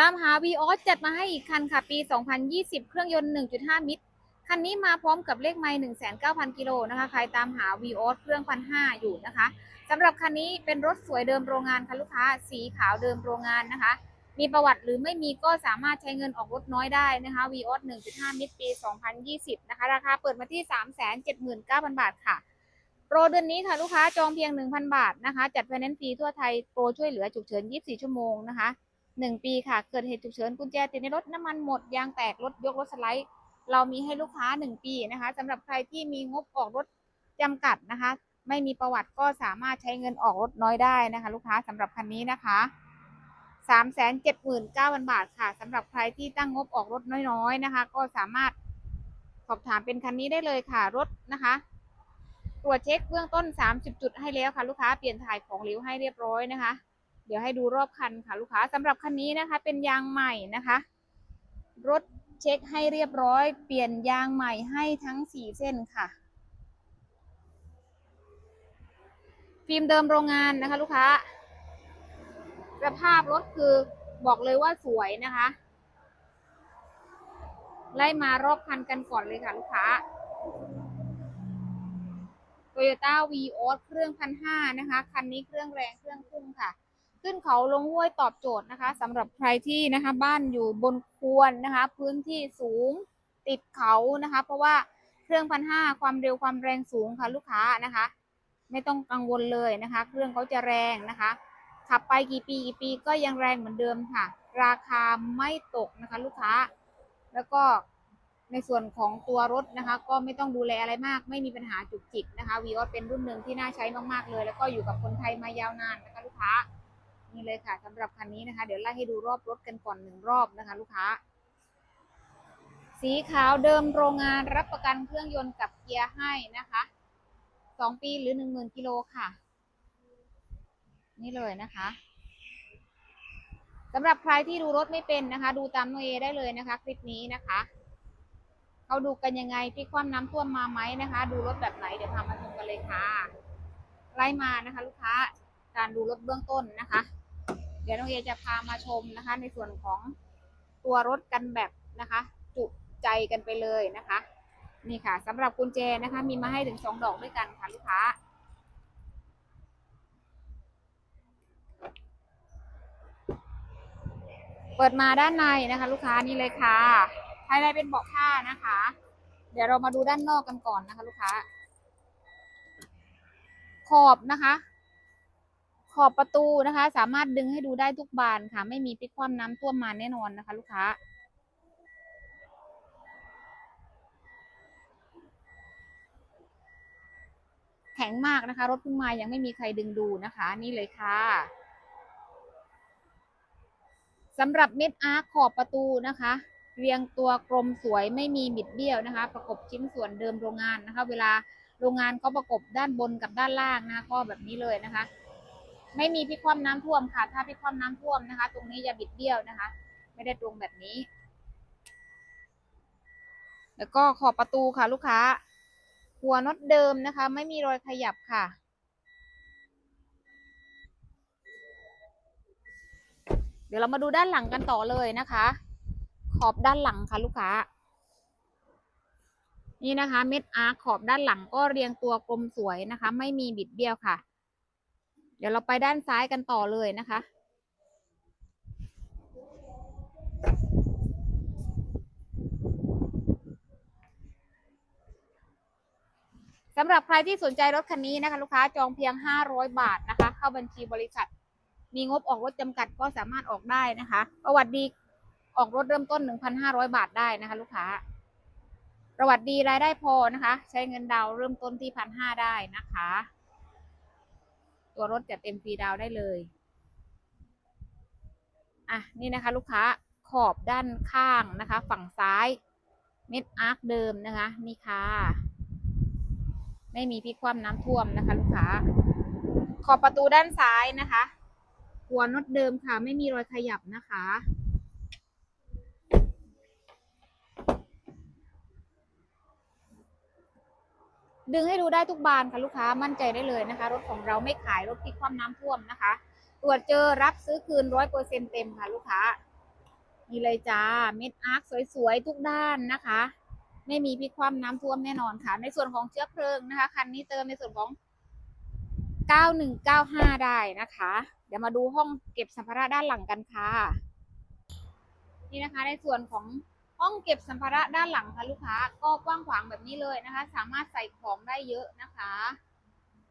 ตามหา v ีออจัดมาให้อีกคันค่ะ ปี 2020 เครื่องยนต์ 1.5 มิตร คันนี้มาพร้อมกับเลขไมล์1,900 กิโลนะคะ ใครตามหา v ีออเครื่องพันห้าอยู่นะคะสำหรับคันนี้เป็นรถสวยเดิมโรงงานค่ะลูกค้า สีขาวเดิมโรงงานนะคะ มีประวัติหรือไม่มีก็สามารถใช้เงินออกรถน้อยได้นะคะ v ีออส1.5 มิตรปี 2020 นะคะ ราคาเปิดมาที่ 379,000 บาทค่ะ โปรเดือนนี้ค่ะลูกค้าจองเพียง 1,000 บาทนะคะ จัดไฟแนนซ์ฟรีทั่วไทย โปรช่วยเหลือฉุกเฉิน 24 ชั่วโมงนะคะ 1 ปีค่ะ เกิดเหตุฉุกเฉินกุญแจติดในรถน้ำมันหมดยางแตกรถยกรถสไลด์ เรามีให้ลูกค้า 1 ปีนะคะสำหรับใครที่มีงบออกรถจำกัดนะคะ ไม่มีประวัติก็สามารถใช้เงินออกรถน้อยได้นะคะ ลูกค้าสำหรับคันนี้นะคะ379,000 บาทค่ะสำหรับใครที่ตั้งงบออกรถน้อยๆนะคะ ก็สามารถสอบถามเป็นคันนี้ได้เลยค่ะรถนะคะตรวจเช็คเบื้องต้น 30 จุดให้แล้วค่ะ ลูกค้าเปลี่ยนถ่ายของเหลวให้เรียบร้อยนะคะ เดี๋ยวให้ดูรอบคันค่ะลูกค้าสำหรับคันนี้นะคะ เป็นยางใหม่นะคะ รถเช็คให้เรียบร้อย เปลี่ยนยางใหม่ให้ทั้ง4เส้นค่ะ ฟิล์มเดิมโรงงานนะคะ ลูกค้าสภาพรถคือบอกเลยว่าสวยนะคะ ไล่มารอบคันกันก่อนเลยค่ะลูกค้า Toyota v ีออเครื่องพันห้านะคะ คันนี้เครื่องแรงเครื่องพุ่งค่ะ ขึ้นเขาลงห้วยตอบโจทย์นะคะสำหรับใครที่นะคะบ้านอยู่บนควรนะคะ พื้นที่สูงติดเขานะคะ เพราะว่าเครื่องพันห้าความเร็วความแรงสูงค่ะลูกค้านะคะ ไม่ต้องกังวลเลยนะคะ เครื่องเขาจะแรงนะคะ ขับไปกี่ปีกี่ปีก็ยังแรงเหมือนเดิมค่ะ ราคาไม่ตกนะคะ ลูกค้า แล้วก็ในส่วนของตัวรถนะคะ ก็ไม่ต้องดูแลอะไรมาก ไม่มีปัญหาจุกจิกนะคะวีออสเป็นรุ่นหนึ่งที่น่าใช้มากๆเลย แล้วก็อยู่กับคนไทยมายาวนานนะคะลูกค้า นี่เลยค่ะสำหรับคันนี้นะคะ เดี๋ยวไล่ให้ดูรอบรถกันก่อนหนึ่งรอบนะคะ ลูกค้า สีขาวเดิมโรงงานรับประกันเครื่องยนต์กับเกียร์ให้นะคะสองปีหรือหนึ่งหมื่นกิโลค่ะ นี่เลยนะคะสำหรับใครที่ดูรถไม่เป็นนะคะ ดูตามโนเอได้เลยนะคะ คลิปนี้นะคะเขาดูกันยังไงพลิกคว่ำน้ำท่วมมาไหมนะคะ ดูรถแบบไหนเดี๋ยวพามาชมกันเลยค่ะไล่มานะคะ ลูกค้าการดูรถเบื้องต้นนะคะ ดี๋ยวน้องเอจะพามาชมนะคะ ในส่วนของตัวรถกันแบบนะคะ จุใจกันไปเลยนะคะ นี่ค่ะสำหรับกุญแจนะคะ มีมาให้ถึงสองดอกด้วยกันค่ะลูกค้าเปิดมาด้านในนะคะ ลูกค้านี่เลยค่ะ ภายในเป็นเบาะผ้านะคะ เดี๋ยวเรามาดูด้านนอกกันก่อนนะคะ ลูกค้า ขอบนะคะ ขอบประตูนะคะ สามารถดึงให้ดูได้ทุกบานค่ะ ไม่มีพลิกคว่ำน้ำท่วมมาแน่นอนนะคะ ลูกค้า แข็งมากนะคะ รถเพิ่งมายังไม่มีใครดึงดูนะคะ นี่เลยค่ะสำหรับเม็ดอาร์ขอบประตูนะคะ เรียงตัวกลมสวยไม่มีบิดเบี้ยวนะคะ ประกบชิ้นส่วนเดิมโรงงานนะคะ เวลาโรงงานเขาประกบด้านบนกับด้านล่างนะคะก็แบบนี้เลยนะคะ ไม่มีพลิกคว่ำน้ำท่วมค่ะ ถ้าพลิกคว่ำน้ำท่วมนะคะ ตรงนี้จะบิดเบี้ยวนะคะ ไม่ได้ตรงแบบนี้ แล้วก็ขอบประตูค่ะ ลูกค้า หัวน็อตเดิมนะคะ ไม่มีรอยขยับค่ะ เดี๋ยวเรามาดูด้านหลังกันต่อเลยนะคะ ขอบด้านหลังค่ะ ลูกค้า นี่นะคะ เม็ดอาร์ขอบด้านหลังก็เรียงตัวกลมสวยนะคะ ไม่มีบิดเบี้ยวค่ะ เดี๋ยวเราไปด้านซ้ายกันต่อเลยนะคะ สำหรับใครที่สนใจรถคันนี้นะคะ ลูกค้าจองเพียง 500 บาทนะคะ เข้าบัญชีบริษัท มีงบออกรถจำกัดก็สามารถออกได้นะคะ ประวัติดีออกรถเริ่มต้น 1,500 บาทได้นะคะ ลูกค้า ประวัติดีรายได้พอนะคะ ใช้เงินดาวเริ่มต้นที่พันห้าได้นะคะ ตัวรถจะเต็มฟรีดาวได้เลยอะนี่นะคะ ลูกค้าขอบด้านข้างนะคะ ฝั่งซ้ายเม็ดอาร์คเดิมนะคะ นี่ค่ะ ไม่มีพิกคว่ำน้ำท่วมนะคะ ลูกค้า ขอบประตูด้านซ้ายนะคะ หัวน็อตเดิมค่ะ ไม่มีรอยขยับนะคะ ดึงให้ดูได้ทุกบานค่ะลูกค้ามั่นใจได้เลยนะคะ รถของเราไม่ขายรถพลิกคว่ำน้ำท่วมนะคะ ตรวจเจอรับซื้อคืนร้อยเปอร์เซ็นเต็มค่ะลูกค้านี่เลยจ้าเม็ดอาร์คสวยๆ ทุกด้านนะคะ ไม่มีพลิกคว่ำน้ำท่วมแน่นอนค่ะ ในส่วนของเชื้อเพลิงนะคะคันนี้เติมในส่วนของ9195 ได้นะคะ เดี๋ยวมาดูห้องเก็บสัมภาระด้านหลังกันค่ะ นี่นะคะในส่วนของ ห้องเก็บสัมภาระด้านหลังค่ะลูกค้าก็กว้างขวางแบบนี้เลยนะคะ สามารถใส่ของได้เยอะนะคะ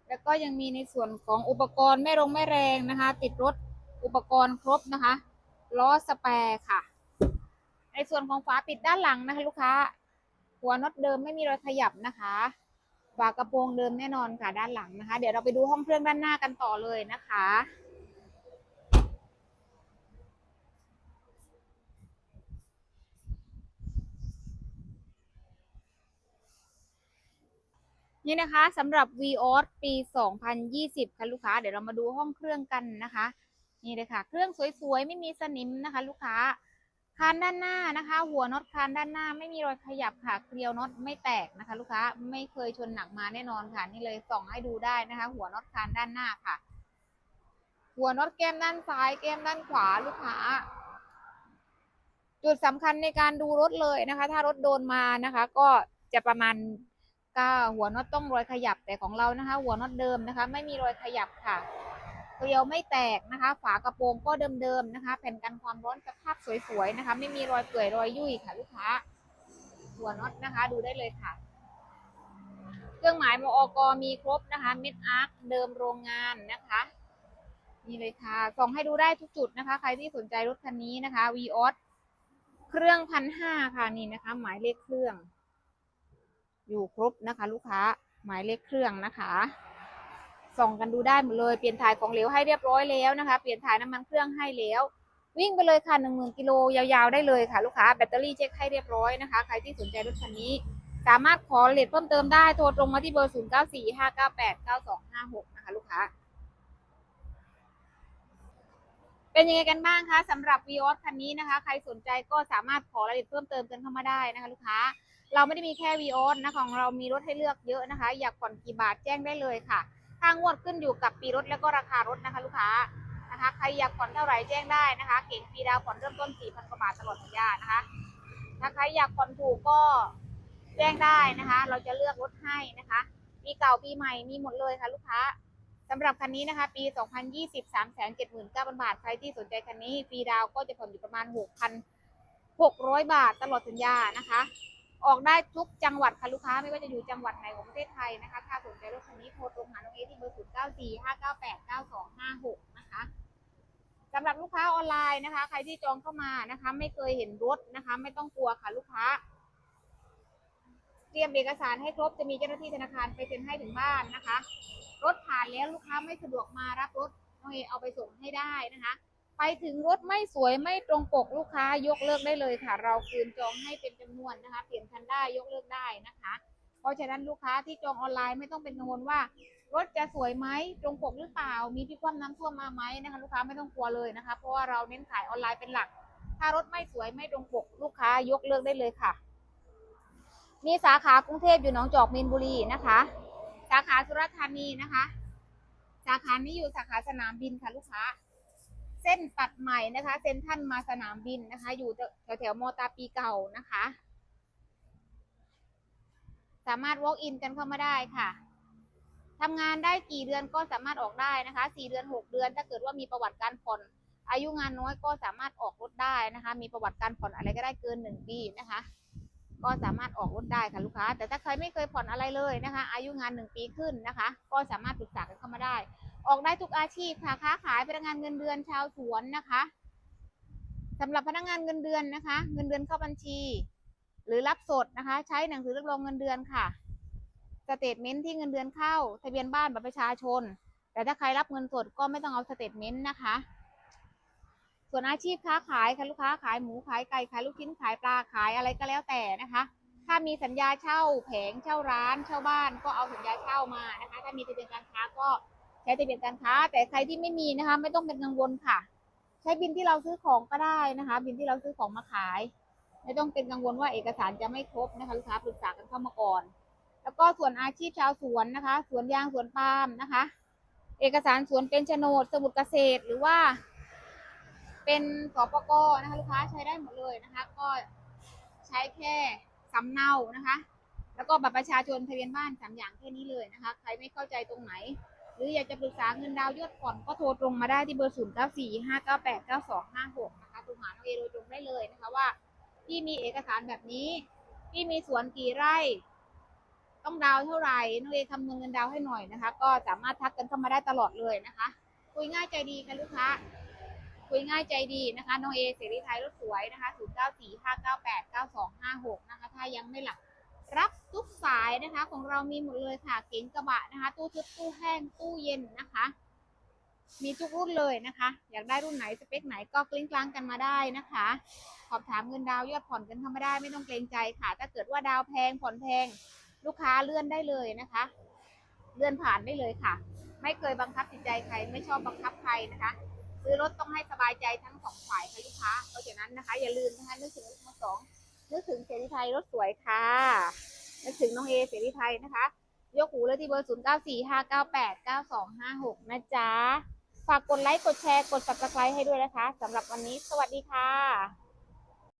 แล้วก็ยังมีในส่วนของอุปกรณ์ไม่รงไม่แรงนะคะ ติดรถอุปกรณ์ครบนะคะล้อสแปร์ค่ะ ในส่วนของฝาปิดด้านหลังนะคะ ลูกค้า หัวน็อตเดิมไม่มีรอยขยับนะคะฝากระโปรงเดิมแน่นอนค่ะด้านหลังนะคะ เดี๋ยวเราไปดูห้องเครื่องด้านหน้ากันต่อเลยนะคะ นี่นะคะสำหรับ v ีออปี 2020 ค่ะลูกค้า เดี๋ยวเรามาดูห้องเครื่องกันนะคะ นี่เลยค่ะ เครื่องสวยๆ ไม่มีสนิมนะคะ ลูกค้า คานด้านหน้านะคะ หัวน็อตคานด้านหน้า ไม่มีรอยขยับค่ะ เกลียวน็อตไม่แตกนะคะ ลูกค้า ไม่เคยชนหนักมาแน่นอนค่ะ นี่เลยส่องให้ดูได้นะคะ หัวน็อตคานด้านหน้าค่ะ หัวน็อตแก้มด้านซ้าย แก้มด้านขวา ลูกค้าจุดสำคัญในการดูรถเลยนะคะ ถ้ารถโดนมานะคะ ก็จะประมาณ ก้าหัวน็อตต้องรอยขยับแต่ของเรานะคะ หัวน็อตเดิมนะคะ ไม่มีรอยขยับค่ะเกลียวไม่แตกนะคะ ฝากระโปรงก็เดิมๆนะคะ แผ่นกันความร้อนสภาพสวยๆนะคะ ไม่มีรอยเปื่อยรอยยุ่ยค่ะ ลูกค้า หัวน็อตนะคะ ดูได้เลยค่ะ เครื่องหมายมอกมีครบนะคะ เม็ดอาร์คเดิมโรงงานนะคะนี่เลยค่ะส่องให้ดูได้ทุกจุดนะคะ ใครที่สนใจรถคันนี้นะคะ v ีออสเครื่องพันห้าค่ะนี่นะคะ หมายเลขเครื่อง อยู่ครบนะคะ ลูกค้าหมายเลขเครื่องนะคะส่องกันดูได้หมดเลยเปลี่ยนถ่ายของเหลวให้เรียบร้อยแล้วนะคะ เปลี่ยนถ่ายน้ำมันเครื่องให้แล้ววิ่งไปเลยค่ะหนึ่งหมื่นกิโลยาวๆได้เลยค่ะ ลูกค้าแบตเตอรี่เช็คให้เรียบร้อยนะคะ ใครที่สนใจรถคันนี้ สามารถขอเลทเพิ่มเติมได้โทรตรงมาที่เบอร์ 0 9 4 5 9 8 9 2 5 6 นะคะ ลูกค้า เป็นยังไงกันบ้างคะสำหรับ v ีออสคันนี้นะคะ ใครสนใจก็สามารถขอรายละเอียดเพิ่มเติมกันเข้ามาได้นะคะ ลูกค้า เราไม่ได้มีแค่ v ีออสนะของเรามีรถให้เลือกเยอะนะคะ อยากผ่อนกี่บาทแจ้งได้เลยค่ะค่างวดขึ้นอยู่กับปีรถแล้วก็ราคารถนะคะ ลูกค้านะคะใครอยากผ่อนเท่าไหร่แจ้งได้นะคะ เก่งฟรีดาวผ่อนเริ่มต้น 4,000กว่าบาทตลอดสัญญานะคะถ้าใครอยากผ่อนถูกก็แจ้งได้นะคะ เราจะเลือกรถให้นะคะปีเก่าปีใหม่มีหมดเลยค่ะ ลูกค้าสำหรับคันนี้นะคะ ปี 2020 379,000 บาท ใครที่สนใจคันนี้ฟรีดาวก็จะผ่อนอยู่ประมาณ 6,600 บาทตลอดสัญญานะคะ ออกได้ทุกจังหวัดค่ะลูกค้าไม่ว่าจะอยู่จังหวัดไหนของประเทศไทยนะคะถ้าสนใจรถคันนี้โทรตรงหาน้องเอที่เบอร์ 0945989256 นะคะสำหรับลูกค้าออนไลน์นะคะ ใครที่จองเข้ามานะคะ ไม่เคยเห็นรถนะคะ ไม่ต้องกลัวค่ะลูกค้า เตรียมเอกสารให้ครบจะมีเจ้าหน้าที่ธนาคารไปเซ็นให้ถึงบ้านนะคะ รถผ่านแล้วลูกค้าไม่สะดวกมารับรถน้องเอเอาไปส่งให้ได้นะคะ ไปถึงรถไม่สวยไม่ตรงปกลูกค้ายกเลิกได้เลยค่ะ เราคืนจองให้เป็นจำนวนนะคะ เปลี่ยนคันได้ยกเลิกได้นะคะ เพราะฉะนั้นลูกค้าที่จองออนไลน์ไม่ต้องเป็นกังวลว่ารถจะสวยไหมตรงปกหรือเปล่า มีที่คว่ำน้ำท่วมมาไหมนะคะ ลูกค้าไม่ต้องกลัวเลยนะคะ เพราะว่าเราเน้นขายออนไลน์เป็นหลัก ถ้ารถไม่สวยไม่ตรงปกลูกค้ายกเลิกได้เลยค่ะ มีสาขากรุงเทพอยู่หนองจอกมีนบุรีนะคะ สาขาสุราษฎร์ธานีนะคะ สาขานี้อยู่สาขาสนามบินค่ะลูกค้า เส้นตัดใหม่นะคะเซ็นทรันมาสนามบินนะคะ อยู่แถวแถวๆมอตาปีเก่านะคะ สามารถ walk in กันเข้ามาได้ค่ะทำงานได้กี่เดือนก็สามารถออกได้นะคะสี่เดือนหกเดือน ถ้าเกิดว่ามีประวัติการผ่อนอายุงานน้อยก็สามารถออกรถได้นะคะ มีประวัติการผ่อนอะไรก็ได้เกินหนึ่งปีนะคะ ก็สามารถออกรถได้ค่ะลูกค้า แต่ถ้าใครไม่เคยผ่อนอะไรเลยนะคะ อายุงานหนึ่งปีขึ้นนะคะ ก็สามารถปรึกษากันเข้ามาได้ ออกได้ทุกอาชีพค่ะค้าขายพนักงานเงินเดือนชาวสวนนะคะสำหรับพนักงานเงินเดือนนะคะ เงินเดือนเข้าบัญชี หรือรับสดนะคะ ใช้หนังสือรับรองเงินเดือนค่ะสเตทเมนต์ที่เงินเดือนเข้า ทะเบียนบ้านบัตรประชาชน แต่ถ้าใครรับเงินสดก็ไม่ต้องเอาสเตทเมนต์นะคะ ส่วนอาชีพค้าขายค่ะลูกค้าขายหมูขายไก่ขายลูกชิ้นขายปลาขายอะไรก็แล้วแต่นะคะ ถ้ามีสัญญาเช่าแผงเช่าร้านเช่าบ้านก็เอาสัญญาเช่ามานะคะ ถ้ามีทะเบียนการค้าก็ ช้ทะเบียนการค้า แต่ใครที่ไม่มีนะคะ ไม่ต้องเป็นกังวลค่ะ ใช้บินที่เราซื้อของก็ได้นะคะ บินที่เราซื้อของมาขาย ไม่ต้องเป็นกังวลว่าเอกสารจะไม่ครบนะคะลูกค้าปรึกษากันเข้ามาก่อน แล้วก็ส่วนอาชีพชาวสวนนะคะ สวนยางสวนปาล์มนะคะ เอกสารสวนเป็นโฉนด สมุดเกษตรหรือว่าเเป็นสปกนะคะลูกค้าใช้ได้หมดเลยนะคะ ก็ใช้แค่สำเนานะคะ แล้วก็บัตรประชาชนทะเบียนบ้านสามอย่างแค่นี้เลยนะคะ ใครไม่เข้าใจตรงไหน หรืออยากจะปรึกษาเงินดาวยอดผ่อนก็โทรตรงมาได้ที่เบอร์ 0 9 4 5 9 8 9 2 5 6 นะคะโทรหาน้องเอโดยตรงได้เลยนะคะว่าพี่มีเอกสารแบบนี้พี่มีสวนกี่ไร่ ต้องดาวน์เท่าไหร่น้องเอคำนวณเงินดาวน์ให้หน่อยนะคะ ก็สามารถทักกันเข้ามาได้ตลอดเลยนะคะ คุยง่ายใจดีค่ะลูกค้าคุยง่ายใจดีนะคะน้องเอเสรีไทยรถสวยนะคะ 0 9 4 5 9 8 9 2 5 6 นะคะ ถ้ายังไม่หลับรับายนะคะ ของเรามีหมดเลยค่ะ เก๋งกระบะนะคะ ตู้ทึบตู้แห้งตู้เย็นนะคะ มีทุกรุ่นเลยนะคะ อยากได้รุ่นไหนสเปคไหนก็กลิ้งกลางกันมาได้นะคะสอบถามเงินดาวยอดผ่อนกันเข้ามาได้ไม่ต้องเกรงใจค่ะ ถ้าเกิดว่าดาวแพงผ่อนแพง ลูกค้าเลื่อนได้เลยนะคะ เลื่อนผ่านได้เลยค่ะ ไม่เคยบังคับจิตใจใคร ไม่ชอบบังคับใครนะคะซื้อรถต้องให้สบายใจทั้งสองฝ่ายค่ะลูกค้าเพราะฉะนั้นนะคะ อย่าลืมนะคะนึกถึงรถมือสองนึกถึงเสรีไทยรถสวยค่ะ นึกถึงน้องเอเสรีไทยนะคะ ยกหูเลยที่เบอร์ 0 9 4 5 9 8 9 2 5 6 นะจ๊ะ ฝากกดไลค์ กดแชร์ กด subscribe ให้ด้วยนะคะสำหรับวันนี้ สวัสดีค่ะ